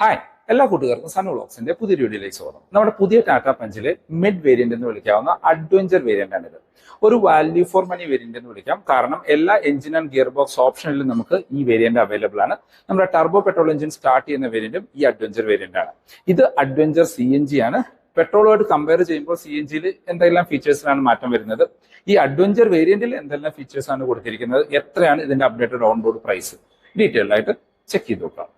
Hi എല്ലാ കൂട്ടുകാർക്കും സണ്ണു ബ്ലോക്സിന്റെ പുതിയ വീഡിയോയിലേക്ക് സ്വാഗതം. നമ്മുടെ പുതിയ ടാറ്റ പഞ്ചിലെ മിഡ് വേരിയന്റ് എന്ന് വിളിക്കാവുന്ന അഡ്വഞ്ചർ വേരിയന്റ് ആണിത്. ഒരു വാല്യൂ ഫോർ മണി വേരിയന്റ് എന്ന് വിളിക്കാം. കാരണം എല്ലാ എഞ്ചിൻ ആൻഡ് ഗിയർ ബോക്സ് ഓപ്ഷനിലും നമുക്ക് ഈ വേരിയന്റ് അവൈലബിൾ ആണ്. നമ്മുടെ ടർബോ പെട്രോൾ എഞ്ചിൻ സ്റ്റാർട്ട് ചെയ്യുന്ന വേരിയന്റും ഈ അഡ്വഞ്ചർ വേരിയന്റ് ആണ്. ഇത് അഡ്വഞ്ചർ സി എൻ ജി ആണ്. പെട്രോളുമായിട്ട് കമ്പയർ ചെയ്യുമ്പോൾ സി എൻ ജിയിൽ എന്തെല്ലാം ഫീച്ചേഴ്സിലാണ് മാറ്റം വരുന്നത്? ഈ അഡ്വഞ്ചർ വേരിയന്റിൽ എന്തെല്ലാം ഫീച്ചേഴ്സ് ആണ് കൊടുത്തിരിക്കുന്നത്? എത്രയാണ് ഇതിന്റെ updated on board price detail ആയിട്ട് ചെക്ക് ചെയ്ത് നോക്കാം.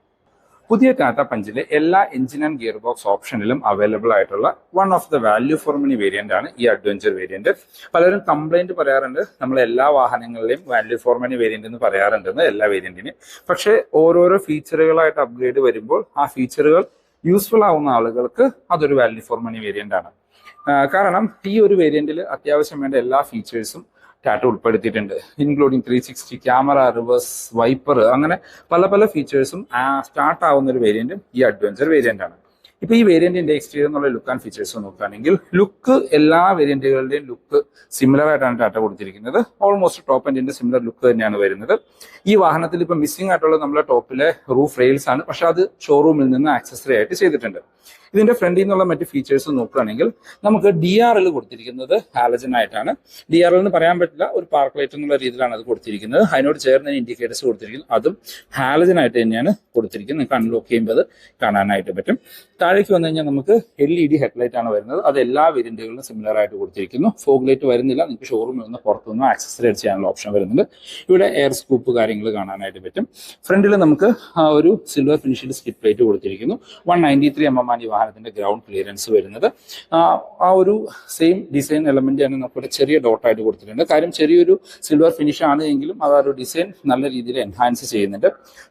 പുതിയ ടാറ്റ പഞ്ചിലെ എല്ലാ എഞ്ചിൻ ആൻഡ് ഗിയർ ബോക്സ് ഓപ്ഷനിലും അവൈലബിൾ ആയിട്ടുള്ള one of the value for money variant ആണ് ഈ അഡ്വഞ്ചർ വേരിയന്റ് പലരും കംപ്ലൈന്റ് പറയാറുണ്ട് നമ്മൾ എല്ലാ വാഹനങ്ങളിലെയും വാല്യൂ ഫോർ മണി വേരിയന്റ് എന്ന് പറയാറുണ്ടെന്ന് എല്ലാ വേരിയന്റിനും പക്ഷേ ഓരോരോ ഫീച്ചറുകളായിട്ട് അപ്ഗ്രേഡ് വരുമ്പോൾ ആ ഫീച്ചറുകൾ യൂസ്ഫുൾ ആവുന്ന ആളുകൾക്ക് അതൊരു വാല്യൂ ഫോർ മണി വേരിയന്റ് ആണ്. കാരണം ഈ ഒരു വേരിയന്റിൽ അത്യാവശ്യം വേണ്ട എല്ലാ ഫീച്ചേഴ്സും ടാറ്റ ഉൾപ്പെടുത്തിയിട്ടുണ്ട് including three sixty camera reverse wiper അങ്ങനെ പല പല ഫീച്ചേഴ്സും സ്റ്റാർട്ട് ആവുന്ന ഒരു വേരിയന്റും ഈ അഡ്വഞ്ചർ വേരിയന്റ് ആണ്. ഇപ്പൊ ഈ വേരിയന്റിന്റെ എക്സ്റ്റീരിയർ എന്നുള്ള ലുക്ക് ആൻഡ് ഫീച്ചേഴ്സ് നോക്കുകയാണെങ്കിൽ ലുക്ക് എല്ലാ വേരിയന്റുകളുടെയും ലുക്ക് സിമിലർ ആയിട്ടാണ് ടാറ്റ കൊടുത്തിരിക്കുന്നത്. ഓൾമോസ്റ്റ് ടോപ്പ് എൻഡിന്റെ സിമിലർ ലുക്ക് തന്നെയാണ് വരുന്നത്. ഈ വാഹനത്തിൽ ഇപ്പൊ മിസ്സിംഗ് ആയിട്ടുള്ള നമ്മുടെ ടോപ്പിലെ റൂഫ് റെയിൽസ് ആണ്. പക്ഷെ അത് ഷോറൂമിൽ നിന്ന് ആക്സസറി ആയിട്ട് ചെയ്തിട്ടുണ്ട്. ഇതിന്റെ ഫ്രണ്ടിൽ നിന്നുള്ള മറ്റ് ഫീച്ചേഴ്സ് നോക്കുകയാണെങ്കിൽ നമുക്ക് ഡി ആർ എൽ കൊടുത്തിരിക്കുന്നത് ഹാലജൻ ആയിട്ടാണ്. ഡി ആർ എൽ എന്ന് പറയാൻ പറ്റില്ല ഒരു പാർക്ക് ലൈറ്റ് എന്നുള്ള രീതിയിലാണ് അത് കൊടുത്തിരിക്കുന്നത്. അതിനോട് ചേർന്ന് ഇൻഡിക്കേറ്റേഴ്സ് കൊടുത്തിരിക്കുന്നത് അതും ഹാലജൻ ആയിട്ട് തന്നെയാണ് കൊടുത്തിരിക്കുന്നത്. നിങ്ങൾക്ക് അൺലോക്ക് ചെയ്യുമ്പോൾ കാണാനായിട്ട് പറ്റും. താഴേക്ക് വന്നു കഴിഞ്ഞാൽ നമുക്ക് എൽ ഇ ഡി ഹെഡ്ലൈറ്റ് ആണ് വരുന്നത്. അത് എല്ലാ വേരിയന്റുകളിലും സിമിലർ ആയിട്ട് കൊടുത്തിരിക്കുന്നു. ഫോഗ് ലൈറ്റ് വരുന്നില്ല. നിങ്ങൾക്ക് ഷോറൂമിൽ നിന്ന് പുറത്തുനിന്ന് ആക്സസറി ചെയ്യാനുള്ള ഓപ്ഷൻ വരുന്നുണ്ട്. ഇവിടെ എയർ സ്കൂപ്പ് കാര്യങ്ങൾ കാണാനായിട്ട് പറ്റും. ഫ്രണ്ടിൽ നമുക്ക് ഒരു സിൽവർ ഫിനിഷിൽ സ്കിപ്പ് പ്ലേറ്റ് കൊടുത്തിരിക്കുന്നു. One ninety three M M ആണ് വാഹനത്തിന്റെ ഗ്രൗണ്ട് ക്ലിയറൻസ് വരുന്നത്. ആ ഒരു സെയിം ഡിസൈൻ എലമെന്റ് ആണ് നമുക്കിവിടെ ചെറിയ ഡോട്ടായിട്ട് കൊടുത്തിട്ടുണ്ട്. കാര്യം ചെറിയൊരു സിൽവർ ഫിനിഷ് ആണ് എങ്കിലും അത് ഒരു ഡിസൈൻ നല്ല രീതിയിൽ എൻഹാൻസ് ചെയ്യുന്നുണ്ട്.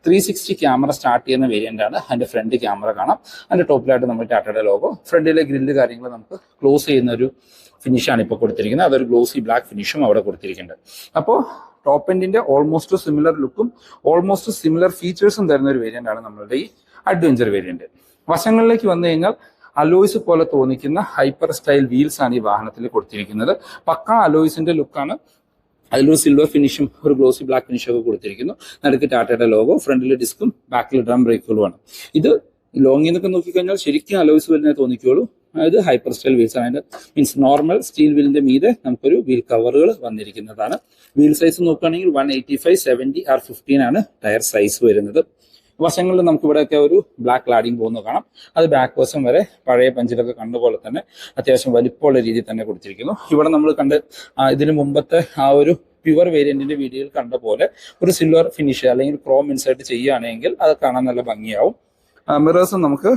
ത്രീ സിക്സ്റ്റി ക്യാമറ സ്റ്റാർട്ട് ചെയ്യുന്ന വേരിയന്റ് ആണ്. അതിന്റെ ഫ്രണ്ട് ക്യാമറ കാണാം. അതിന്റെ ടോപ്പിലായിട്ട് നമ്മൾ ടാറ്റയുടെ ലോഗോ ഫ്രണ്ടിലെ ഗ്രില്ല് കാര്യങ്ങൾ നമുക്ക് ക്ലോസ് ചെയ്യുന്ന ഒരു ഫിനിഷാണ് ഇപ്പോൾ കൊടുത്തിരിക്കുന്നത്. അതൊരു ഗ്ലോസി ബ്ലാക്ക് ഫിനിഷും അവിടെ കൊടുത്തിരിക്കുന്നുണ്ട്. അപ്പോൾ ടോപ്പ് എൻഡിന്റെ ഓൾമോസ്റ്റ് സിമിലർ ലുക്കും ഓൾമോസ്റ്റ് സിമിലർ ഫീച്ചേഴ്സും തരുന്ന ഒരു വേരിയന്റ് ആണ് നമ്മളുടെ ഈ അഡ്വഞ്ചർ വേരിയന്റ് വശങ്ങളിലേക്ക് വന്നു കഴിഞ്ഞാൽ അലോയ്സ് പോലെ തോന്നിക്കുന്ന ഹൈപ്പർ സ്റ്റൈൽ വീൽസ് ആണ് ഈ വാഹനത്തിൽ കൊടുത്തിരിക്കുന്നത്. പക്ക അലോയ്സിന്റെ ലുക്കാണ്. അതിലൊരു സിൽവർ ഫിനിഷും ഒരു ഗ്ലോസി ബ്ലാക്ക് ഫിനിഷും ഒക്കെ കൊടുത്തിരിക്കുന്നു. നടുക്ക് ടാറ്റയുടെ ലോഗോ ഫ്രണ്ടിലെ ഡിസ്കും ബാക്കിൽ ഡ്രം ബ്രേക്കുകളുമാണ് ഇത് ലോങ്ങിൽ നിന്നൊക്കെ നോക്കിക്കഴിഞ്ഞാൽ ശരിക്കും അലോയ്സ് വീലിനെ തോന്നിക്കുള്ളൂ അതായത് ഹൈപ്പർ സ്റ്റൈൽ വീൽസ് ആണ്. മീൻസ് നോർമൽ സ്റ്റീൽ വീലിന്റെ മീതെ നമുക്കൊരു വീൽ കവറുകൾ വന്നിരിക്കുന്നതാണ്. വീൽ സൈസ് നോക്കുകയാണെങ്കിൽ one eighty five seventy R fifteen ആണ് ടയർ സൈസ് വരുന്നത്. വശങ്ങളിൽ നമുക്ക് ഇവിടെയൊക്കെ ഒരു ബ്ലാക്ക് ലാഡിങ് പോകുന്നത് കാണാം. അത് ബാക്ക് വശം വരെ പഴയ പഞ്ചിലൊക്കെ കണ്ട പോലെ തന്നെ അത്യാവശ്യം വലിപ്പമുള്ള രീതിയിൽ തന്നെ കൊടുത്തിരിക്കുന്നു. ഇവിടെ നമ്മൾ കണ്ട് ഇതിന് മുമ്പത്തെ ആ ഒരു പ്യുവർ വേരിയന്റിന്റെ വീഡിയോയിൽ കണ്ട പോലെ ഒരു സിൽവർ ഫിനിഷ് അല്ലെങ്കിൽ ക്രോം ഇൻസേർട്ട് ചെയ്യുകയാണെങ്കിൽ അത് കാണാൻ നല്ല ഭംഗിയാവും. മിറേഴ്സും നമുക്ക്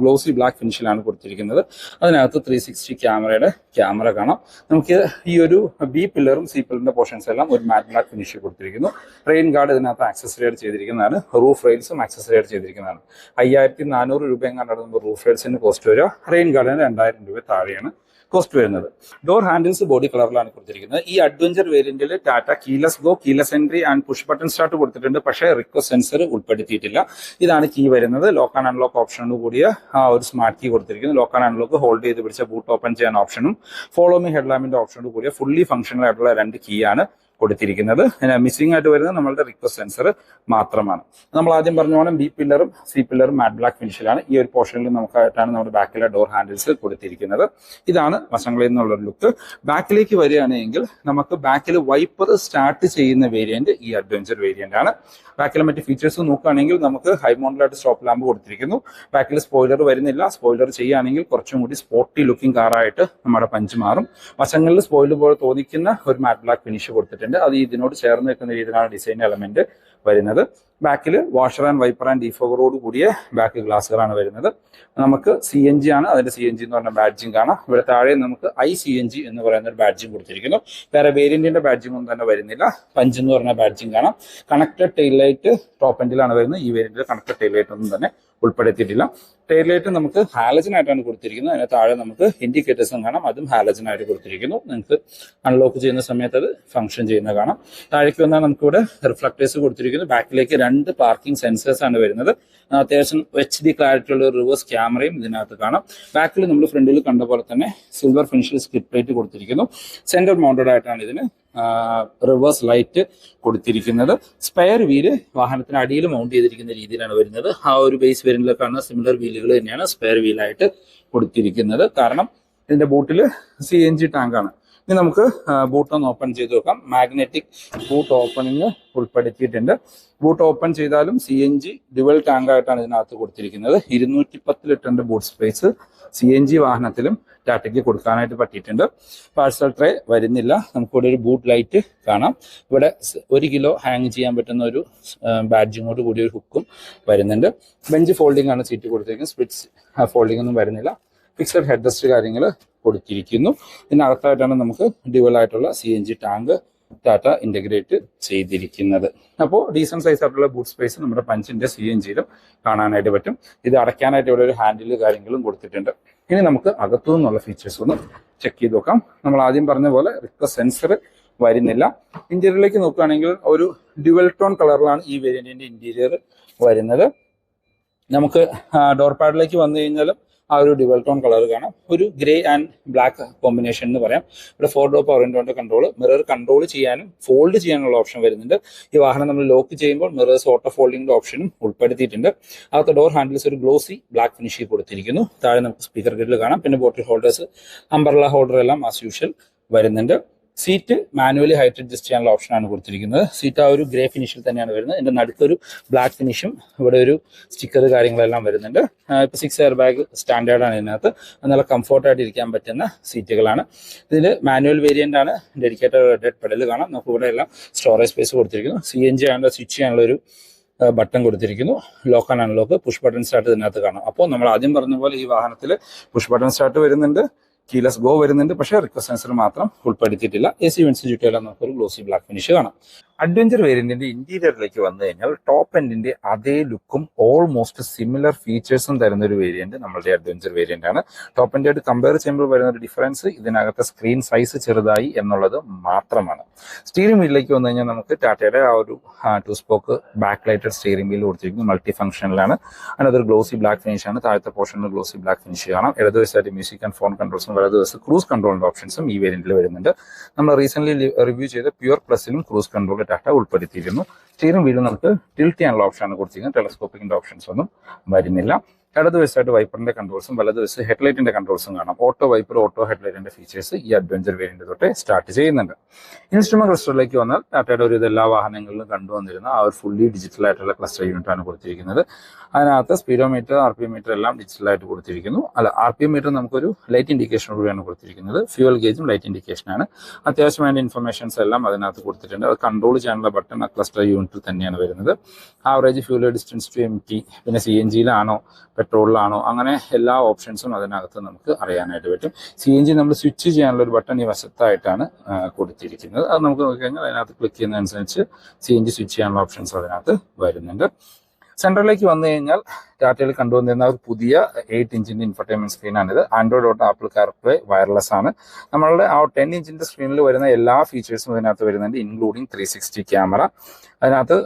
ഗ്ലോസി ബ്ലാക്ക് ഫിനിഷിലാണ് കൊടുത്തിരിക്കുന്നത്. അതിനകത്ത് ത്രീ സിക്സ്റ്റി ക്യാമറയുടെ ക്യാമറ കാണാം. നമുക്ക് ഈ ഒരു ബി പില്ലറും സി പില്ലറിന്റെ പോർഷൻസ് എല്ലാം ഒരു മാറ്റ് ബ്ലാക്ക് ഫിനിഷിൽ കൊടുത്തിരിക്കുന്നു. റെയിൻ ഗാർഡ് ഇതിനകത്ത് ആക്സസറി ആയിട്ട് ചെയ്തിരിക്കുന്നതാണ്. റൂഫ് റെയിൽസും ആക്സസറി ആയിട്ട് ചെയ്തിരിക്കുന്നതാണ്. അയ്യായിരത്തി നാനൂറ് രൂപ എങ്ങാണ്ടാണ് റൂഫ് റെയിൽസിന് കോസ്റ്റ് വരിക. റെയിൻ ഗാർഡിന് രണ്ടായിരം രൂപ താഴെയാണ്. കോസ്റ്റ് വരുന്നത്. ഡോർ ഹാൻഡിൽസ് ബോഡി കളറിലാണ് കൊടുത്തിരിക്കുന്നത്. ഈ adventure വേരിയന്റിൽ Tata keyless go keyless entry and push button start കൊടുത്തിട്ടുണ്ട്. പക്ഷേ റിക്വസ്റ്റ് സെൻസർ ഉൾപ്പെടുത്തിയിട്ടില്ല. ഇതാണ് കീ വരുന്നത്. ലോക്ക് ആൻഡ് അൺലോക്ക് ഓപ്ഷനോട് കൂടിയ ആ ഒരു സ്മാർട്ട് കീ കൊടുത്തിരിക്കുന്നു. ലോക്ക് ആൻഡ് അൺലോക്ക് ഹോൾഡ് ചെയ്ത് പിടിച്ച ബൂട്ട് ഓപ്പൺ ചെയ്യാൻ ഓപ്ഷനും ഫോളോ മി ഹെഡ്ലാമ്പിന്റെ ഓപ്ഷനോട് കൂടിയ ഫുള്ളി ഫംഗ്ഷണൽ ആയിട്ടുള്ള രണ്ട് കീ ആണ്. കൊടുത്തിരിക്കുന്നത്. മിസ്സിംഗ് ആയിട്ട് വരുന്നത് നമ്മളുടെ റിക്വസ്റ്റ് സെൻസർ മാത്രമാണ്. നമ്മൾ ആദ്യം പറഞ്ഞ പോലെ ബി പില്ലറും സി പില്ലറും മാറ്റ് ബ്ലാക്ക് ഫിനിഷിലാണ് ഈ ഒരു പോർഷനിൽ നമുക്കായിട്ടാണ് നമ്മുടെ ബാക്കിലെ ഡോർ ഹാൻഡിൽസ് കൊടുത്തിരിക്കുന്നത്. ഇതാണ് വശങ്ങളിൽ നിന്നുള്ള ലുക്ക് ബാക്കിലേക്ക് വരികയാണെങ്കിൽ നമുക്ക് ബാക്കിൽ വൈപ്പർ സ്റ്റാർട്ട് ചെയ്യുന്ന വേരിയന്റ് ഈ അഡ്വഞ്ചർ വേരിയന്റ് ആണ്. ബാക്കിലെ മറ്റ് ഫീച്ചേഴ്സ് നോക്കുകയാണെങ്കിൽ നമുക്ക് ഹൈ മോഡലായിട്ട് സ്റ്റോപ്പ് ലാമ്പ് കൊടുത്തിരിക്കുന്നു. ബാക്കിൽ സ്പോയിലർ വരുന്നില്ല. സ്പോയിലർ ചെയ്യുകയാണെങ്കിൽ കുറച്ചും കൂടി സ്പോർട്ടി ലുക്കിംഗ് കാറായിട്ട് നമ്മുടെ പഞ്ച് മാറും. വശങ്ങളിൽ സ്പോയിലർ പോലെ തോന്നിക്കുന്ന ഒരു മാറ്റ് ബ്ലാക്ക് ഫിനിഷ് കൊടുത്തിട്ടുണ്ട്. അത് ഇതിനോട് ചേർന്ന് നിൽക്കുന്ന രീതിയിലാണ് ഡിസൈൻ എലമെന്റ് വരുന്നത്. ബാക്കിൽ വാഷർ ആൻഡ് വൈപ്പർ ആൻഡ് ഡിഫോഗറോട് കൂടിയ ബാക്ക് ഗ്ലാസുകളാണ് വരുന്നത്. നമുക്ക് സി എൻ ജി ആണ്. അതിന്റെ സി എൻ ജി എന്ന് പറഞ്ഞ ബാഡ്ജിങ് കാണാം. ഇവിടെ താഴെ നമുക്ക് ഐ സി എൻ ജി എന്ന് പറയുന്ന ഒരു ബാഡ്ജിങ് കൊടുത്തിരിക്കുന്നു. വേറെ വേരിയന്റിന്റെ ബാഡ്ജിങ് ഒന്നും തന്നെ വരുന്നില്ല. പഞ്ച് എന്ന് പറഞ്ഞ ബാഡ്ജിങ് കാണാം. കണക്റ്റഡ് ടെയിൽ ലൈറ്റ് ടോപ്പ് എൻഡിലാണ് വരുന്നത്. ഈ വേരിയന്റിൽ കണക്റ്റഡ് ടെയിൽ ലൈറ്റ് ഒന്നും തന്നെ ഉൾപ്പെടുത്തിയിട്ടില്ല. ടെയിൽ ലൈറ്റ് നമുക്ക് ഹാലജൻ ആയിട്ടാണ് കൊടുത്തിരിക്കുന്നത്. അതിന് താഴെ നമുക്ക് ഇൻഡിക്കേറ്റേഴ്സും കാണാം. അതും ഹാലജൻ ആയിട്ട് കൊടുത്തിരിക്കുന്നു. നിങ്ങൾക്ക് അൺലോക്ക് ചെയ്യുന്ന സമയത്ത് അത് ഫംഗ്ഷൻ ചെയ്യുന്ന കാണാം. താഴേക്ക് വന്നാൽ നമുക്ക് ഇവിടെ റിഫ്ലക്ടേഴ്സ് കൊടുത്തിരിക്കുന്നു. ബാക്കിലേക്ക് രണ്ട് പാർക്കിംഗ് സെൻസേഴ്സ് ആണ് വരുന്നത്. അത്യാവശ്യം എച്ച് ഡി ക്ലാരിറ്റി ഉള്ള റിവേഴ്സ് ക്യാമറയും ഇതിനകത്ത് കാണാം. ബാക്കിൽ നമ്മൾ ഫ്രണ്ടിൽ കണ്ട പോലെ തന്നെ സിൽവർ ഫിനിഷിൽ സ്കിപ്പ് ലൈറ്റ് കൊടുത്തിരിക്കുന്നു. സെന്റർ മൗണ്ടഡ് ആയിട്ടാണ് ഇതിന് റിവേഴ്സ് ലൈറ്റ് കൊടുത്തിരിക്കുന്നത്. സ്പെയർ വീൽ വാഹനത്തിന് അടിയിൽ മൗണ്ട് ചെയ്തിരിക്കുന്ന രീതിയിലാണ് വരുന്നത്. ആ ഒരു ബേസ് വേരിയന്റിൽ കാണുന്ന സിമിലർ വീലുകൾ തന്നെയാണ് സ്പെയർ വീലായിട്ട് കൊടുത്തിരിക്കുന്നത്. കാരണം ഇതിന്റെ ബോട്ടിൽ സി എൻ ജി ടാങ്കാണ് ഇനി നമുക്ക് ബൂട്ട് ഒന്ന് ഓപ്പൺ ചെയ്ത് നോക്കാം. മാഗ്നറ്റിക് ബൂട്ട് ഓപ്പണിങ് ഉൾപ്പെടുത്തിയിട്ടുണ്ട്. ബൂട്ട് ഓപ്പൺ ചെയ്താലും C N G dual tank ആയിട്ടാണ് ഇതിനകത്ത് കൊടുത്തിരിക്കുന്നത്. ഇരുന്നൂറ്റി പത്ത് ലിറ്ററിന്റെ boot space C N G വാഹനത്തിലും ടാറ്റയ്ക്ക് കൊടുക്കാനായിട്ട് പറ്റിയിട്ടുണ്ട്. പാഴ്സൽ ട്രേ വരുന്നില്ല. നമുക്കിവിടെ ഒരു ബൂട്ട് ലൈറ്റ് കാണാം. ഇവിടെ ഒരു കിലോ ഹാങ് ചെയ്യാൻ പറ്റുന്ന ഒരു ബാഡ്ജിങ്ങോട് കൂടി ഒരു ഹുക്കും വരുന്നുണ്ട്. ബെഞ്ച് ഫോൾഡിംഗ് ആണ് സീറ്റ് കൊടുത്തിരിക്കുന്നത് സ്പിറ്റ്സ് ഫോൾഡിംഗ് ഒന്നും വരുന്നില്ല. ഫിക്സഡ് ഹെഡ് റെസ്റ്റ് കാര്യങ്ങൾ കൊടുത്തിരിക്കുന്നു. ഇതിനകത്തായിട്ടാണ് നമുക്ക് ഡ്യുവൽ ആയിട്ടുള്ള C N G tank Tata integrate ചെയ്തിരിക്കുന്നത്. അപ്പോൾ ഡീസന്റ് സൈസ് ആയിട്ടുള്ള ബൂട്ട് സ്പേസ് നമ്മുടെ പഞ്ചിന്റെ സി എൻ ജിയിലും കാണാനായിട്ട് പറ്റും. ഇത് അടയ്ക്കാനായിട്ട് ഇവിടെ ഒരു ഹാൻഡിൽ കാര്യങ്ങളും കൊടുത്തിട്ടുണ്ട്. ഇനി നമുക്ക് അകത്തു നിന്നുള്ള ഫീച്ചേഴ്സ് ഒന്ന് ചെക്ക് ചെയ്ത് നോക്കാം. നമ്മൾ ആദ്യം പറഞ്ഞ പോലെ റിക്വസ്റ്റ് സെൻസർ വരുന്നില്ല. ഇന്റീരിയറിലേക്ക് നോക്കുകയാണെങ്കിൽ ഒരു ഡ്യുവൽ ടോൺ കളറിലാണ് ഈ വേരിയന്റിന്റെ ഇന്റീരിയർ വരുന്നത്. നമുക്ക് ഡോർ പാഡിലേക്ക് വന്നു കഴിഞ്ഞാലും ആ ഒരു ഡുവൽ ടോൺ കളർ കാണാം. ഒരു ഗ്രേ ആൻഡ് ബ്ലാക്ക് കോമ്പിനേഷൻ എന്ന് പറയാം. ഇവിടെ ഫോർ ഡോ പവർ ഇൻഡോന്റെ കൺട്രോൾ മിറർ കൺട്രോൾ ചെയ്യാനും ഫോൾഡ് ചെയ്യാനുള്ള ഓപ്ഷൻ വരുന്നുണ്ട്. ഈ വാഹനം നമ്മൾ ലോക്ക് ചെയ്യുമ്പോൾ മിറേഴ്സ് ഓട്ടോ ഫോൾഡിംഗിന്റെ ഓപ്ഷനും ഉൾപ്പെടുത്തിയിട്ടുണ്ട്. അകത്ത് ഡോർ ഹാൻഡിൽസ് ഒരു ഗ്ലോസി ബ്ലാക്ക് ഫിനിഷ് കൊടുത്തിരിക്കുന്നു. താഴെ നമുക്ക് സ്പീക്കർ ഗ്രിഡിൽ കാണാം. പിന്നെ ബോട്ടിൽ ഹോൾഡേഴ്സ് അംബർല ഹോൾഡർ എല്ലാം ആസ് യൂഷ്വൽ വരുന്നുണ്ട്. സീറ്റ് മാനുവലി ഹൈറ്റ് അഡ്ജസ്റ്റ് ചെയ്യാനുള്ള ഓപ്ഷനാണ് കൊടുത്തിരിക്കുന്നത്. സീറ്റ് ആ ഒരു ഗ്രേ ഫിനിഷിൽ തന്നെയാണ് വരുന്നത്. ഇതിന്റെ നടുക്കൊരു ബ്ലാക്ക് ഫിനിഷും ഇവിടെ ഒരു സ്റ്റിക്കർ കാര്യങ്ങളെല്ലാം വരുന്നുണ്ട്. ഇപ്പോൾ സിക്സ് എയർ ബാഗ് സ്റ്റാൻഡേർഡാണ് ഇതിനകത്ത്. നല്ല കംഫോർട്ടായിട്ട് ഇരിക്കാൻ പറ്റുന്ന സീറ്റുകളാണ് ഇതിൽ മാനുവൽ വേരിയന്റ് ആണ്. ഡെഡിക്കേറ്റഡ് ഡെഡ് പെഡൽ കാണാം. നമുക്ക് ഇവിടെ എല്ലാം സ്റ്റോറേജ് സ്പേസ് കൊടുത്തിരിക്കുന്നു. സി എൻ ജി ആണല്ലോ സ്വിച്ച് ചെയ്യാനുള്ള ഒരു ബട്ടൺ കൊടുത്തിരിക്കുന്നു. Lock and unlock push button start ഇതിനകത്ത് കാണാം. അപ്പോൾ നമ്മൾ ആദ്യം പറഞ്ഞ പോലെ ഈ വാഹനത്തിൽ പുഷ് ബട്ടൺ സ്റ്റാർട്ട് വരുന്നുണ്ട്. കീലസ് ഗോ വരുന്നുണ്ട്. പക്ഷേ റിക്വസ്റ്റ് സെൻസർ മാത്രം ഉൾപ്പെടുത്തിയിട്ടില്ല. എ സി വെൻസ് ചുറ്റുമെല്ലാം നമുക്കൊരു ഗ്ലോസി ബ്ലാക്ക് ഫിനിഷ് കാണാം. അഡ്വഞ്ചർ വേരിയന്റിന്റെ ഇന്റീരിയറിലേക്ക് വന്നു കഴിഞ്ഞാൽ ടോപ്പ് എൻഡിന്റെ അതേ ലുക്കും ഓൾമോസ്റ്റ് സിമിലർ ഫീച്ചേഴ്സും തരുന്ന ഒരു വേരിയന്റ് നമ്മളുടെ അഡ്വഞ്ചർ വേരിയന്റ് ആണ്. ടോപ്പ് എൻഡ് ആയിട്ട് കമ്പയർ ചെയ്യുമ്പോൾ വരുന്ന ഒരു ഡിഫറൻസ് ഇതിനകത്തെ സ്ക്രീൻ സൈസ് ചെറുതായി എന്നുള്ളത് മാത്രമാണ്. സ്റ്റീറിംഗ് വീലിലേക്ക് വന്നു കഴിഞ്ഞാൽ നമുക്ക് ടാറ്റയുടെ ആ ഒരു two spoke back lighted steering wheel കൊടുത്തിരിക്കുന്നത് മൾട്ടി ഫംഗ്ഷനിലാണ് അതിനകത്തൊരു ഗ്ലോസി ബ്ലാക്ക് ഫിനിഷ് ആണ്. താഴത്തെ പോർഷനിൽ ഗ്ലോസി ബ്ലാക്ക് ഫിനിഷ് കാണാം. ഇടതുവശമായിട്ട് മ്യൂസിക് ആൻഡ് ഫോൺ കൺട്രോൾസും വലതുവശത്ത് ക്രൂസ് കൺട്രോളിന്റെ ഓപ്ഷൻസും ഈ വേരിയന്റിൽ വരുന്നുണ്ട്. നമ്മൾ റീസെന്റ് റിവ്യൂ ചെയ്ത പ്യുവർ പ്ലസിലും ക്രൂസ് കൺട്രോൾ ടാറ്റ ഉൾപ്പെടുത്തിയിരുന്നു. സ്റ്റിയറിംഗ് വീലിൽ നമുക്ക് ടിൽറ്റ് ചെയ്യാനുള്ള ഓപ്ഷനാണ് കൊടുത്തിരിക്കുന്നത്. ടെലസ്കോപ്പിക്കിന്റെ ഓപ്ഷൻസ് ഒന്നും വരുന്നില്ല. ഇടതുവശമായിട്ട് വൈപ്പറിന്റെ കൺട്രോൾസും വലതുവശം ഹെഡ്ലൈറ്റിന്റെ കൺട്രോൾസും കാണാം. ഓട്ടോ വൈപ്പർ ഓട്ടോ ഹെഡ്ലൈറ്റിന്റെ ഫീച്ചേഴ്സ് ഈ അഡ്വഞ്ചർ വേരിയന്റ് തൊട്ട് സ്റ്റാർട്ട് ചെയ്യുന്നുണ്ട്. ഇൻസ്ട്രുമെന്റ് ക്ലസ്റ്ററിലേക്ക് വന്നാൽ ടാറ്റയുടെ ഒരു എല്ലാ വാഹനങ്ങളിലും കണ്ടുവന്നിരുന്ന ആ ഒരു ഫുള്ളി ഡിജിറ്റൽ ആയിട്ടുള്ള ക്ലസ്റ്റർ യൂണിറ്റ് ആണ് കൊടുത്തിരിക്കുന്നത്. അതിനകത്ത് സ്പീഡോമീറ്റർ ആർ പി മീറ്റർ എല്ലാം ഡിജിറ്റലായിട്ട് കൊടുത്തിരിക്കുന്നു. അല്ല ആർ പി മീറ്റർ നമുക്കൊരു ലൈറ്റ് ഇൻഡിക്കേഷൻ കൂടിയാണ് കൊടുത്തിരിക്കുന്നത്. ഫ്യൂവൽ ഗേജും ലൈറ്റ് ഇൻഡിക്കേഷൻ ആണ്. അത്യാവശ്യമായ ഇൻഫർമേഷൻസ് എല്ലാം അതിനകത്ത് കൊടുത്തിട്ടുണ്ട്. അത് കൺട്രോൾ ചെയ്യാനുള്ള ബട്ടൺ ആ ക്ലസ്റ്റർ യൂണിറ്റിൽ തന്നെയാണ് വരുന്നത്. Average fuel distance to empty പിന്നെ സി എൻ ജിയിലാണോ പെട്രോളിലാണോ? അങ്ങനെ എല്ലാ ഓപ്ഷൻസും അതിനകത്ത് നമുക്ക് അറിയാനായിട്ട് പറ്റും. സി എൻ ജി നമ്മൾ സ്വിച്ച് ചെയ്യാനുള്ള ഒരു ബട്ടൺ ഈ വശത്തായിട്ടാണ് കൊടുത്തിരിക്കുന്നത്. അത് നമുക്ക് നോക്കിക്കഴിഞ്ഞാൽ അതിനകത്ത് ക്ലിക്ക് ചെയ്യുന്നതനുസരിച്ച് സി എൻ ജി സ്വിച്ച് ചെയ്യാനുള്ള ഓപ്ഷൻസ് അതിനകത്ത് വരുന്നുണ്ട്. സെൻട്രലിലേക്ക് വന്നു കഴിഞ്ഞാൽ ടാറ്റയിൽ കണ്ടുവന്നിരുന്ന ഒരു പുതിയ എയ്റ്റ് ഇൻഫർടൈൻമെന്റ് സ്ക്രീനാണിത് ആൻഡ്രോയിഡ് തൊട്ട് ആപ്പിൾ കാർപ്ലേ വയർലെസ് ആണ്. നമ്മളുടെ ആ ടെൻ ഇഞ്ചിന്റെ സ്ക്രീനിൽ വരുന്ന എല്ലാ ഫീച്ചേഴ്സും ഇതിനകത്ത് വരുന്നുണ്ട് ഇൻക്ലൂഡിങ് ത്രീ സിക്സ്റ്റി ക്യാമറ അതിനകത്ത്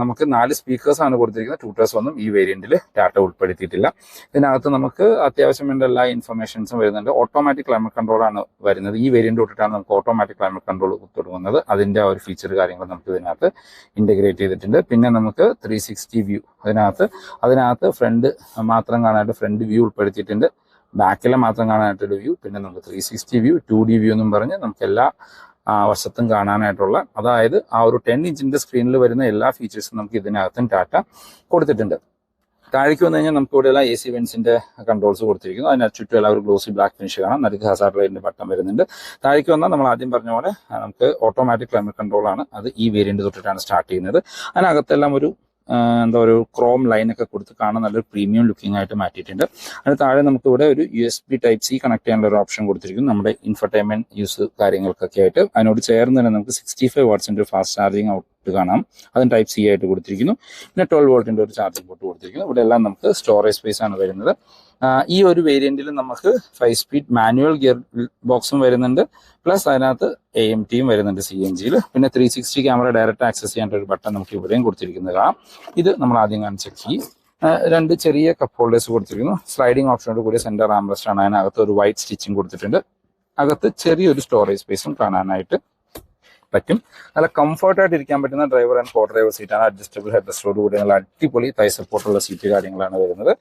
നമുക്ക് നാല് സ്പീക്കേഴ്സ് ആണ് കൊടുത്തിരിക്കുന്നത്. ട്യൂട്ടേഴ്സ് ഒന്നും ഈ വേരിയന്റിൽ ടാറ്റ ഉൾപ്പെടുത്തിയിട്ടില്ല. ഇതിനകത്ത് നമുക്ക് അത്യാവശ്യം വേണ്ട എല്ലാ ഇൻഫർമേഷൻസും വരുന്നുണ്ട്. ഓട്ടോമാറ്റിക് ക്ലൈമറ്റ് കൺട്രോൾ ആണ് വരുന്നത്. ഈ വേരിയന്റ് തൊട്ടിട്ടാണ് നമുക്ക് ഓട്ടോമാറ്റിക് ക്ലൈമറ്റ് കൺട്രോൾ തുടങ്ങുന്നത് അതിന്റെ ആ ഒരു ഫീച്ചർ കാര്യങ്ങൾ നമുക്ക് ഇതിനകത്ത് ഇന്റഗ്രേറ്റ് ചെയ്തിട്ടുണ്ട്. പിന്നെ നമുക്ക് ത്രീ സിക്സ്റ്റി വ്യൂ അതിനകത്ത് അതിനകത്ത് ഫ്രണ്ട് മാത്രം കാണാനായിട്ട് ഫ്രണ്ട് വ്യൂ ഉൾപ്പെടുത്തിയിട്ടുണ്ട്. ബാക്കിലെ മാത്രം കാണാനായിട്ടൊരു വ്യൂ പിന്നെ നമുക്ക് three sixty view two D view എന്നും പറഞ്ഞ് നമുക്ക് എല്ലാ വശത്തും കാണാനായിട്ടുള്ള അതായത് ആ ഒരു ടെൻ ഇഞ്ചിന്റെ സ്ക്രീനിൽ വരുന്ന എല്ലാ ഫീച്ചേഴ്സും നമുക്ക് ഇതിനകത്തും ടാറ്റ കൊടുത്തിട്ടുണ്ട്. താഴേക്ക് വന്നു കഴിഞ്ഞാൽ നമുക്ക് ഇവിടെ എല്ലാ എ സി വെൻസിന്റെ കൺട്രോൾസ് കൊടുത്തിരിക്കുന്നു. അതിന് ചുറ്റും എല്ലാം ഒരു ഗ്ലോസി ബ്ലാക്ക് ഫിനിഷ് കാണാം. നടുക്ക് ഹസാർഡ് ലൈറ്റിന്റെ ബട്ടൺ വരുന്നുണ്ട്. താഴേക്ക് വന്നാൽ നമ്മൾ ആദ്യം പറഞ്ഞ പോലെ നമുക്ക് ഓട്ടോമാറ്റിക് ക്ലൈമറ്റ് കൺട്രോൾ ആണ്. അത് ഈ വേരിയന്റ് തൊട്ടിട്ടാണ് സ്റ്റാർട്ട് ചെയ്യുന്നത്. അതിനകത്തെല്ലാം ഒരു എന്താ ഒരു ക്രോം ലൈൻ ഒക്കെ കൊടുത്ത് കാണാൻ നല്ലൊരു പ്രീമിയം ലുക്കിംഗ് ആയിട്ട് മാറ്റിയിട്ടുണ്ട്. അതിന് താഴെ നമുക്ക് ഇവിടെ ഒരു U S B type C connect ചെയ്യാനുള്ള ഒരു ഓപ്ഷൻ കൊടുത്തിരിക്കുന്നു. നമ്മുടെ ഇൻഫർടൈൻമെന്റ് യൂസ് കാര്യങ്ങൾക്കൊക്കെ ആയിട്ട്. അതിനോട് ചേർന്ന് തന്നെ നമുക്ക് സിക്സ്റ്റി ഫൈവ് വാട്ട്സിന്റെ ഒരു ഫാസ്റ്റ് ചാർജിങ് ഔട്ട് കാണാം. അതും ടൈപ്പ് സി ആയിട്ട് കൊടുത്തിരിക്കുന്നു. പിന്നെ ട്വൽവ് വോൾട്ടിന്റെ ഒരു ചാർജിംഗ് പോർട്ട് കൊടുത്തിരിക്കുന്നു. ഇവിടെ എല്ലാം നമുക്ക് സ്റ്റോറേജ് സ്പേസ് ആണ് വരുന്നത്. ഈ ഒരു വേരിയന്റിൽ നമുക്ക് ഫൈവ് സ്പീഡ് മാനുവൽ ഗിയർ ബോക്സും വരുന്നുണ്ട്. പ്ലസ് അതിനകത്ത് എ എം ടിയും വരുന്നുണ്ട് സി എൻ ജിയിൽ പിന്നെ three sixty camera direct access ചെയ്യേണ്ട ഒരു ബട്ടൺ നമുക്ക് ഇവിടെയും കൊടുത്തിരിക്കുന്നത് കാണാം. ഇത് നമ്മൾ ആദ്യം കാണിച്ച കീ രണ്ട് ചെറിയ കപ്പ് ഹോൾഡേഴ്സ് കൊടുത്തിരിക്കുന്നു. സ്ലൈഡിംഗ് ഓപ്ഷനോട് കൂടിയ സെന്റർ ആംബ്രസ്റ്റ് ആണ്. അതിനകത്ത് ഒരു വൈറ്റ് സ്റ്റിച്ചിങ് കൊടുത്തിട്ടുണ്ട്. അകത്ത് ചെറിയൊരു സ്റ്റോറേജ് സ്പേസും കാണാനായിട്ട് പറ്റും. നല്ല കംഫർട്ടായിട്ട് ഇരിക്കാൻ പറ്റുന്ന ഡ്രൈവർ ആൻഡ് കോ ഡ്രൈവർ സീറ്റാണ് അഡ്ജസ്റ്റബിൾ ഹെഡ് റെസ്റ്റോട് കൂടി നല്ല അടിപൊളി തൈ സപ്പോർട്ടുള്ള സീറ്റ് കാര്യങ്ങളാണ് വരുന്നത്.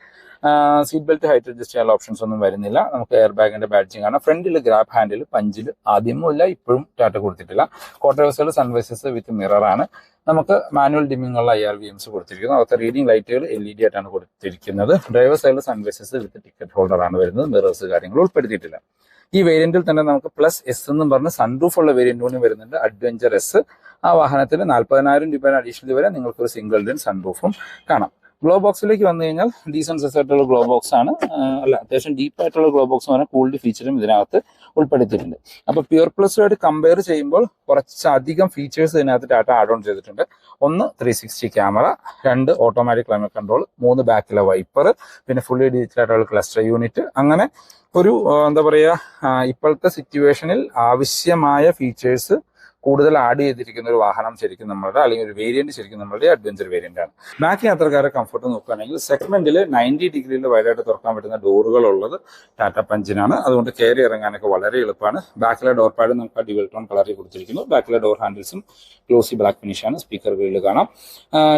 സീറ്റ് ബെൽറ്റ് ഹൈറ്റ് അഡ്ജസ്റ്റ് ചെയ്യാനുള്ള ഓപ്ഷൻസ് ഒന്നും വരുന്നില്ല. നമുക്ക് എയർ ബാഗിന്റെ ബാഡ്ജിങ് ആണ്. ഫ്രണ്ടിൽ ഗ്രാബ് ഹാൻഡിൽ പഞ്ചിൽ ആദ്യമോ ഇല്ല ഇപ്പോഴും ടാറ്റ കൊടുത്തിട്ടില്ല. കോ ഡ്രൈവേഴ്സുകൾ സൺവൈസസ് വിത്ത് മിററാണ് നമുക്ക് മാനുവൽ ഡിമ്മിംഗ് ഉള്ള ഐ ആർ വി എംസ് കൊടുത്തിരിക്കുന്നു. അവിടുത്തെ റീഡിംഗ് ലൈറ്റുകൾ എൽ ഇ ഡി ആയിട്ടാണ് കൊടുത്തിരിക്കുന്നത്. ഡ്രൈവർ സൈഡിൽ സൺവൈസസ് വിത്ത് ടിക്കറ്റ് ഹോൾഡർ ആണ് വരുന്നത്. മിറേഴ്സ് കാര്യങ്ങൾ ഉൾപ്പെടുത്തിയിട്ടില്ല. ഈ വേരിയന്റിൽ തന്നെ നമുക്ക് പ്ലസ് എസ് എന്നും പറഞ്ഞ് സൺറൂഫ് ഉള്ള വേരിയന്റ് കൂടി വരുന്നുണ്ട്. അഡ്വഞ്ചർ എസ് ആ വാഹനത്തിൽ നാൽപ്പതിനായിരം രൂപയുടെ അഡീഷണൽ വരെ നിങ്ങൾക്ക് ഒരു സിംഗിൾ ഡിൻ സൺറൂഫും കാണാം ഗ്ലോ ബോക്സിലേക്ക് വന്നു കഴിഞ്ഞാൽ ഡീസൻ ആയിട്ടുള്ള ഗ്ലോ ബോക്സ് ആണ്. അല്ല അത്യാവശ്യം ഡീപ്പ് ആയിട്ടുള്ള ഗ്ലോ ബോക്സ് പറഞ്ഞാൽ കൂൾഡ് ഫീച്ചറും ഇതിനകത്ത് ഉൾപ്പെടുത്തിയിട്ടുണ്ട്. അപ്പൊ പ്യൂർ പ്ലസുമായിട്ട് കമ്പയർ ചെയ്യുമ്പോൾ കുറച്ചധികം ഫീച്ചേഴ്സ് ഇതിനകത്ത് ടാറ്റ ആഡ് ഓൺ ചെയ്തിട്ടുണ്ട്. ഒന്ന് ത്രീ സിക്സ്റ്റി ക്യാമറ രണ്ട് ഓട്ടോമാറ്റിക് ക്ലൈമറ്റ് കൺട്രോൾ മൂന്ന് ബാക്കിലെ വൈപ്പർ പിന്നെ ഫുള്ളി ഡിജിറ്റൽ ആയിട്ടുള്ള ക്ലസ്റ്റർ യൂണിറ്റ് അങ്ങനെ ഒരു എന്താ പറയുക ഇപ്പോഴത്തെ സിറ്റുവേഷനിൽ ആവശ്യമായ ഫീച്ചേഴ്സ് കൂടുതൽ ആഡ് ചെയ്തിരിക്കുന്ന ഒരു വാഹനം ശരിക്കും നമ്മളുടെ അല്ലെങ്കിൽ ഒരു വേരിയന്റ് ശരിക്കും നമ്മളുടെ അഡ്വഞ്ചർ വേരിയന്റ് ആണ്. ബാക്ക് യാത്രക്കാരെ കംഫർട്ട് നോക്കുകയാണെങ്കിൽ സെഗ്മെന്റിൽ നയന്റി ഡിഗ്രിയിൽ വയലായിട്ട് തുറക്കാൻ പറ്റുന്ന ഡോറുകൾ ഉള്ളത് ടാറ്റ പഞ്ചിനാണ് അതുകൊണ്ട് കയറി ഇറങ്ങാനൊക്കെ വളരെ എളുപ്പമാണ്. ബാക്കിലെ ഡോർ പാഡ് നമുക്ക് ടോൺ കളറിൽ കൊടുത്തിരിക്കുന്നു. ബാക്കിലെ ഡോർ ഹാൻഡിൽസും ഗ്ലോസി ബ്ലാക്ക് ഫിനിഷാണ് സ്പീക്കർ ഗ്രില്ല് കാണാം.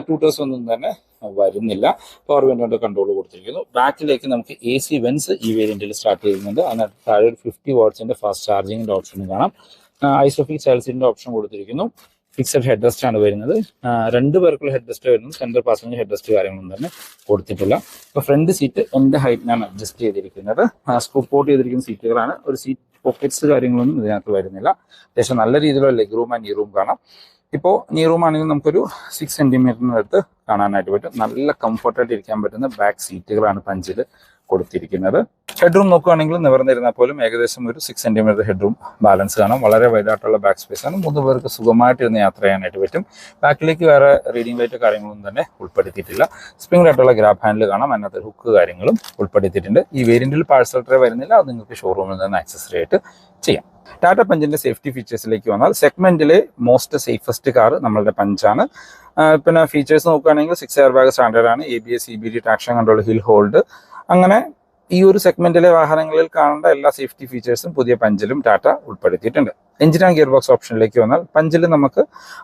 ടൂട്ടേഴ്സ് ഒന്നും തന്നെ വരുന്നില്ല. പവർ വിൻഡോന്റെ കൺട്രോൾ കൊടുത്തിരിക്കുന്നു. ബാക്കിലേക്ക് നമുക്ക് എ സി വെൻസ് ഈ വേരിയന്റിൽ സ്റ്റാർട്ട് ചെയ്യുന്നുണ്ട്. അതിന് താഴെ ഒരു ഫിഫ്റ്റി വാട്ട്സിന്റെ ഫാസ്റ്റ് ചാർജിങ്ങിന്റെ ഓപ്ഷൻ കാണാം. ഐസോഫിക് ചൈൽസിന്റെ ഓപ്ഷൻ കൊടുത്തിരിക്കുന്നു. ഫിക്സഡ് ഹെഡ് റെസ്റ്റ് ആണ് വരുന്നത്. രണ്ട് പേർക്കുള്ള ഹെഡ് റെസ്റ്റ് വരുന്നത്. സെൻട്രൽ പാസഞ്ചർ ഹെഡ് റെസ്റ്റ് കാര്യങ്ങളൊന്നും തന്നെ കൊടുത്തിട്ടില്ല. ഇപ്പൊ ഫ്രണ്ട് സീറ്റ് എന്റെ ഹൈറ്റിനാണ് അഡ്ജസ്റ്റ് ചെയ്തിരിക്കുന്നത്. സ്കൂപ്പോർട്ട് ചെയ്തിരിക്കുന്ന സീറ്റുകളാണ് ഒരു സീറ്റ് പോക്കറ്റ്സ് കാര്യങ്ങളൊന്നും ഇതിനകത്ത് വരുന്നില്ല. അത്യാവശ്യം നല്ല രീതിയിലുള്ള ലെഗ് റൂം ആൻഡ് ഈ റൂം കാണാം. ഇപ്പോൾ നീ റൂം ആണെങ്കിൽ നമുക്കൊരു സിക്സ് സെന്റിമീറ്ററിനടുത്ത് കാണാനായിട്ട് പറ്റും. നല്ല കംഫർട്ടായിട്ട് ഇരിക്കാൻ പറ്റുന്ന ബാക്ക് സീറ്റുകളാണ് പഞ്ചിൽ കൊടുത്തിരിക്കുന്നത്. ഹെഡ്റൂം നോക്കുകയാണെങ്കിൽ നിവർന്നിരുന്നാൽ പോലും ഏകദേശം ഒരു സിക്സ് സെന്റിമീറ്റർ ഹെഡ്റൂം ബാലൻസ് കാണാം. വളരെ വൈഡായിട്ടുള്ള ബാക്ക് സ്പേസ് ആണ്. മൂന്ന് പേർക്ക് സുഖമായിട്ട് ഇരുന്ന് യാത്ര ചെയ്യാനായിട്ട് പറ്റും. ബാക്കിലേക്ക് വേറെ റീഡിംഗ് ലൈറ്റ് കാര്യങ്ങളൊന്നും തന്നെ ഉൾപ്പെടുത്തിയിട്ടില്ല. സ്പ്രിംഗ് ആയിട്ടുള്ള ഗ്രാബ് ഹാൻഡിൽ കാണാം. അതിനകത്ത് ഹുക്ക് കാര്യങ്ങളും ഉൾപ്പെടുത്തിയിട്ടുണ്ട്. ഈ വേരിയന്റിൽ പാഴ്സൽ ട്രേ വരുന്നില്ല. അത് നിങ്ങൾക്ക് ഷോറൂമിൽ നിന്ന് ആക്സസറി ആയിട്ട് ചെയ്യാം. ടാറ്റ പഞ്ചിന്റെ സേഫ്റ്റി ഫീച്ചേഴ്സിലേക്ക് വന്നാൽ സെഗ്മെന്റിലെ മോസ്റ്റ് സേഫസ്റ്റ് കാർ നമ്മളുടെ പഞ്ചാണ് പിന്നെ ഫീച്ചേഴ്സ് നോക്കുകയാണെങ്കിൽ സിക്സ് എയർ ബാഗ് സ്റ്റാൻഡേർഡ് ആണ്. A B S E B D traction control hill hold അങ്ങനെ ഈ ഒരു സെഗ്മെന്റിലെ വാഹനങ്ങളിൽ കാണേണ്ട എല്ലാ സേഫ്റ്റി ഫീച്ചേഴ്സും പുതിയ പഞ്ചിലും ടാറ്റ ഉൾപ്പെടുത്തിയിട്ടുണ്ട്. എഞ്ചിൻ ആൻഡ് ഗിയർ ബോക്സ് ഓപ്ഷനിലേക്ക് വന്നാൽ പഞ്ചിൽ നമുക്ക്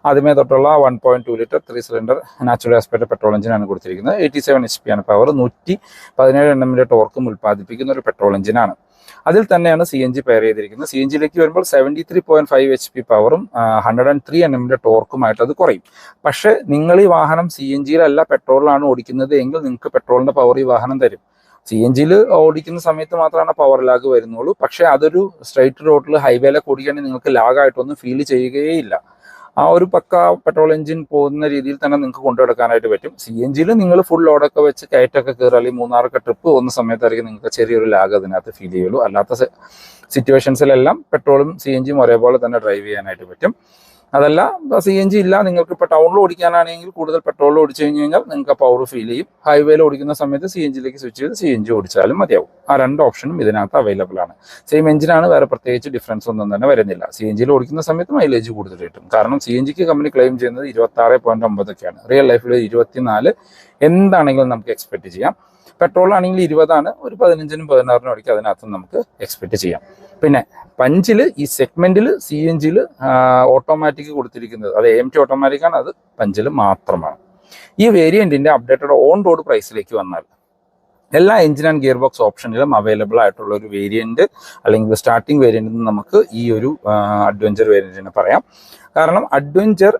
ആദ്യമേ തൊട്ടുള്ള one point two litre three cylinder natural aspect petrol എഞ്ചിനാണ് കൊടുത്തിരിക്കുന്നത്. എയ്റ്റി സെവൻ എച്ച് പി ആണ് പവർ നൂറ്റി പതിനേഴ് എണ്ണമിന്റെ ടോർക്കും ഉൽപ്പാദിപ്പിക്കുന്ന ഒരു പെട്രോൾ എഞ്ചിനാണ് അതിൽ തന്നെയാണ് സി എൻ ജി പെയർ ചെയ്തിരിക്കുന്നത്. സി എൻ ജിയിലേക്ക് വരുമ്പോൾ seventy three point five H P പവറും ഹൺഡ്രഡ് ആൻഡ് ത്രീ എൻ എമ്മിന്റെ ടോർക്കുമായിട്ട് അത് കുറയും. പക്ഷേ നിങ്ങൾ ഈ വാഹനം സി എൻ ജിയിലല്ല പെട്രോളിലാണ് ഓടിക്കുന്നത് എങ്കിൽ നിങ്ങൾക്ക് പെട്രോളിന്റെ പവർ ഈ വാഹനം തരും. സി എൻ ജിയിൽ ഓടിക്കുന്ന സമയത്ത് മാത്രമാണ് പവർ ലാഗ് വരുന്നുള്ളൂ. പക്ഷേ അതൊരു സ്ട്രൈറ്റ് റോഡിൽ ഹൈവേയിലൊക്കെ ഓടിക്കുകയാണെങ്കിൽ നിങ്ങൾക്ക് ലാഗായിട്ടൊന്നും ഫീൽ ചെയ്യുകയില്ല ആ ഒരു പക്ക പെട്രോൾ എഞ്ചിൻ പോകുന്ന രീതിയിൽ തന്നെ നിങ്ങൾക്ക് കൊണ്ടുനടക്കാനായിട്ട് പറ്റും. സി എൻ ജിയിൽ നിങ്ങൾ ഫുൾ ലോഡൊക്കെ വെച്ച് കയറ്റൊക്കെ കയറി അല്ലെങ്കിൽ മൂന്നാറൊക്കെ ട്രിപ്പ് പോകുന്ന സമയത്തായിരിക്കും നിങ്ങൾക്ക് ചെറിയൊരു ലാഗ് അതിനകത്ത് ഫീൽ ചെയ്യുള്ളൂ. അല്ലാത്ത സിറ്റുവേഷൻസിലെല്ലാം പെട്രോളും സി എൻ ജിയും ഒരേപോലെ തന്നെ ഡ്രൈവ് ചെയ്യാനായിട്ട് പറ്റും. അതല്ല സി എൻ ജി ഇല്ല. നിങ്ങൾക്ക് ഇപ്പോൾ ടൗണിൽ ഓടിക്കാനാണെങ്കിൽ കൂടുതൽ പെട്രോളിൽ ഓടിച്ചു കഴിഞ്ഞ് കഴിഞ്ഞാൽ നിങ്ങൾക്ക് പവർ ഫീൽ ചെയ്യും. ഹൈവേയിൽ ഓടിക്കുന്ന സമയത്ത് സി എൻ ജിയിലേക്ക് സ്വിച്ച് ചെയ്ത് സി എൻ ജി ഓടിച്ചാലും മതിയാവും. ആ രണ്ട് ഓപ്ഷനും ഇതിനകത്ത് അവൈലബിൾ ആണ്. സെയിം എഞ്ചിനാണ് വേറെ പ്രത്യേകിച്ച് ഡിഫറൻസ് ഒന്നും തന്നെ വരുന്നില്ല. സി എൻ ജിയിൽ ഓടിക്കുന്ന സമയത്ത് മൈലേജ് കൂടുതൽ കിട്ടും. കാരണം സി എൻ ജിക്ക് കമ്പനി ക്ലെയിം ചെയ്യുന്നത് ഇരുപത്തി ആറ് പോയിന്റ് ഒമ്പതൊക്കെയാണ് റിയൽ ലൈഫിൽ ഇരുപത്തിനാല്. എന്താണെങ്കിലും നമുക്ക് എക്സ്പെക്ട് ചെയ്യാം. പെട്രോൾ ആണെങ്കിൽ ഇരുപതാണ് ഒരു പതിനഞ്ചിനും പതിനാറിനും ഇടയ്ക്ക് അതിനകത്ത് നമുക്ക് എക്സ്പെക്ട് ചെയ്യാം. പിന്നെ പഞ്ചിൽ ഈ സെഗ്മെന്റിൽ സി എൻ ജിയിൽ ഓട്ടോമാറ്റിക് കൊടുത്തിരിക്കുന്നത്. അത് എം ടി ഓട്ടോമാറ്റിക് ആണ് അത് പഞ്ചിൽ മാത്രമാണ്. ഈ വേരിയന്റിന്റെ അപ്ഡേറ്റഡ് ഓൺ റോഡ് പ്രൈസിലേക്ക് വന്നാൽ എല്ലാ എഞ്ചിൻ ആൻഡ് ഗിയർ ബോക്സ് ഓപ്ഷനിലും അവൈലബിൾ ആയിട്ടുള്ള ഒരു വേരിയന്റ് അല്ലെങ്കിൽ സ്റ്റാർട്ടിംഗ് വേരിയന്റ് നമുക്ക് ഈ ഒരു അഡ്വഞ്ചർ വേരിയന്റിനെ പറയാം. കാരണം അഡ്വഞ്ചർ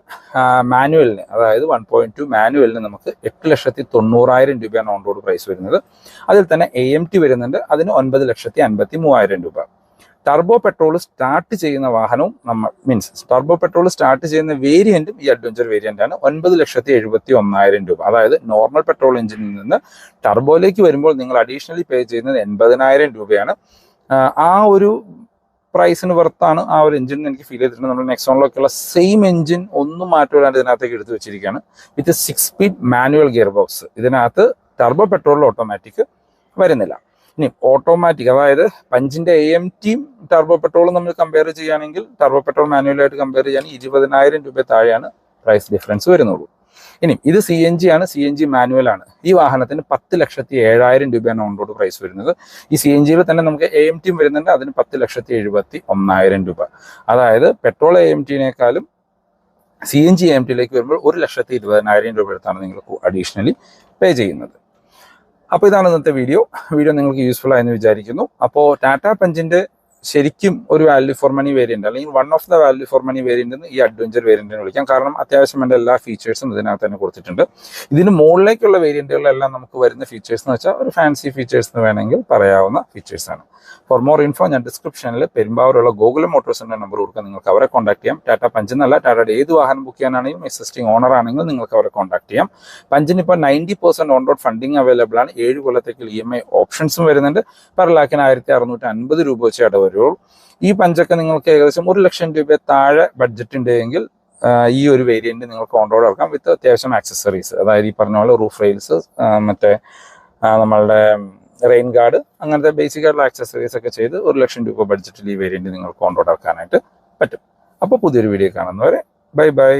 മാനുവലിന് അതായത് വൺ പോയിന്റ് ടു മാനുവലിന് നമുക്ക് എട്ട് ലക്ഷത്തി തൊണ്ണൂറായിരം രൂപയാണ് ഓൺ റോഡ് പ്രൈസ് വരുന്നത്. അതിൽ തന്നെ എ എം ടി വരുന്നുണ്ട്. അതിന് ഒൻപത് ലക്ഷത്തി അൻപത്തി മൂവായിരം രൂപ. ടർബോ പെട്രോൾ സ്റ്റാർട്ട് ചെയ്യുന്ന വാഹനവും നമ്മൾ മീൻസ് ടർബോ പെട്രോൾ സ്റ്റാർട്ട് ചെയ്യുന്ന വേരിയന്റും ഈ അഡ്വഞ്ചർ വേരിയന്റ് ആണ്. ഒൻപത് ലക്ഷത്തി എഴുപത്തി ഒന്നായിരം രൂപ. അതായത് നോർമൽ പെട്രോൾ എഞ്ചിനിൽ നിന്ന് ടർബോയിലേക്ക് വരുമ്പോൾ നിങ്ങൾ അഡീഷണലി പേ ചെയ്യുന്നത് എൺപതിനായിരം രൂപയാണ്. ആ, ഒരു പ്രൈസിന് വർത്താണ് ആ ഒരു എഞ്ചിൻ എനിക്ക് ഫീൽ ചെയ്തിട്ടുണ്ട് നമ്മൾ നെക്സോണിലൊക്കെയുള്ള സെയിം എഞ്ചിൻ ഒന്നും മാറ്റമില്ലാണ്ട് ഇതിനകത്തേക്ക് എടുത്തു വെച്ചിരിക്കുകയാണ്. With six speed manual gear box ഇതിനകത്ത് ടർബോ പെട്രോളിൽ ഓട്ടോമാറ്റിക് വരുന്നില്ല. ഇനി ഓട്ടോമാറ്റിക് അതായത് പഞ്ചിന്റെ എ എം ടിയും ടർബോ പെട്രോളും നമ്മൾ കമ്പയർ ചെയ്യുകയാണെങ്കിൽ ടർബോ പെട്രോൾ മാനുവലായിട്ട് കമ്പയർ ചെയ്യാൻ ഇരുപതിനായിരം രൂപ താഴെയാണ് പ്രൈസ് ഡിഫറൻസ് വരുന്നുള്ളൂ. ഇനി ഇത് സി എൻ ജി ആണ്. സി എൻ ജി മാനുവൽ ആണ്. ഈ വാഹനത്തിന് പത്ത് ലക്ഷത്തി ഏഴായിരം രൂപയാണ് ഓൺ റോഡ് പ്രൈസ് വരുന്നത്. ഈ സി എൻ ജിയിൽ തന്നെ നമുക്ക് എ എം ടിയും വരുന്നുണ്ട്. അതിന് പത്ത് ലക്ഷത്തി എഴുപത്തി ഒന്നായിരം രൂപ. അതായത് പെട്രോൾ എ എം ടിനേക്കാളും സി എൻ ജി എം ടിയിലേക്ക് വരുമ്പോൾ ഒരു ലക്ഷത്തി ഇരുപതിനായിരം രൂപ എടുത്താണ് നിങ്ങൾ അഡീഷണലി പേ ചെയ്യുന്നത്. അപ്പോൾ ഇതാണ് ഇന്നത്തെ വീഡിയോ വീഡിയോ നിങ്ങൾക്ക് യൂസ്ഫുൾ ആയെന്ന് വിചാരിക്കുന്നു. അപ്പോൾ ടാറ്റ പഞ്ചിന്റെ ശരിക്കും ഒരു വാല്യൂ ഫോർ മണി വേരിയന്റ് അല്ലെങ്കിൽ one of the value for money variant ഈ അഡ്വഞ്ചർ വേരിയന്റിനെ വിളിക്കാം. കാരണം അത്യാവശ്യം വേണ്ട എല്ലാ ഫീച്ചേഴ്സും ഇതിനകത്ത് തന്നെ കൊടുത്തിട്ടുണ്ട്. ഇതിന് മുകളിലേക്കുള്ള വേരിയന്റുകളെല്ലാം നമുക്ക് വരുന്ന ഫീച്ചേഴ്സ് എന്ന് വെച്ചാൽ ഒരു ഫാൻസി ഫീച്ചേഴ്സ് എന്ന് വേണമെങ്കിൽ പറയാവുന്ന ഫീച്ചേഴ്സ് ആണ്. ഫോർ മോർ ഇൻഫോ ഞാൻ ഡിസ്ക്രിപ്ഷനിൽ പെരുമ്പാവൂരുള്ള ഗോകുലം മോട്ടോഴ്സിന്റെ നമ്പർ കൊടുക്കാം. നിങ്ങൾക്ക് അവരെ കോൺടാക്ട് ചെയ്യാം. ടാറ്റ പഞ്ചെന്നല്ല ടാറ്റയുടെ ഏത് വാഹനം ബുക്ക് ചെയ്യാനാണെങ്കിലും എക്സിസ്റ്റിംഗ് ഓണർ ആണെങ്കിലും നിങ്ങൾക്ക് അവരെ കോൺടാക്ട് ചെയ്യാം. പഞ്ചിന് ഇപ്പോൾ ninety percent on road funding available ആണ്. ഏഴ് കൊല്ലത്തേക്ക് ഇ എം ഐ ഓപ്ഷൻസും വരുന്നുണ്ട്. പെർ ലാക്കിന് ആയിരത്തി അറുന്നൂറ്റി അൻപത് രൂപ വെച്ച് ഇടവരുള്ളൂ. ഈ പഞ്ചൊക്കെ നിങ്ങൾക്ക് ഏകദേശം ഒരു ലക്ഷം രൂപ താഴെ ബഡ്ജറ്റ് ഉണ്ടെങ്കിൽ ഈ ഒരു വേരിയന്റ് നിങ്ങൾക്ക് ഓൺ റോഡ് ഇറക്കാം വിത്ത് അത്യാവശ്യം ആക്സസറീസ് അതായത് ഈ പറഞ്ഞ പോലെ റൂഫ് റെയിൽസ് മറ്റേ നമ്മളുടെ റെയിൻ ഗാർഡ് അങ്ങനത്തെ ബേസിക് ആയിട്ടുള്ള ആക്സസറീസ് ഒക്കെ ചെയ്ത് ഒരു ലക്ഷം രൂപ ബഡ്ജറ്റിൽ ഈ വേരിയന്റ് നിങ്ങൾക്ക് ഓൺ ഇറക്കാനായിട്ട് പറ്റും. അപ്പോൾ പുതിയൊരു വീഡിയോ കാണുന്നവരെ ബൈ ബൈ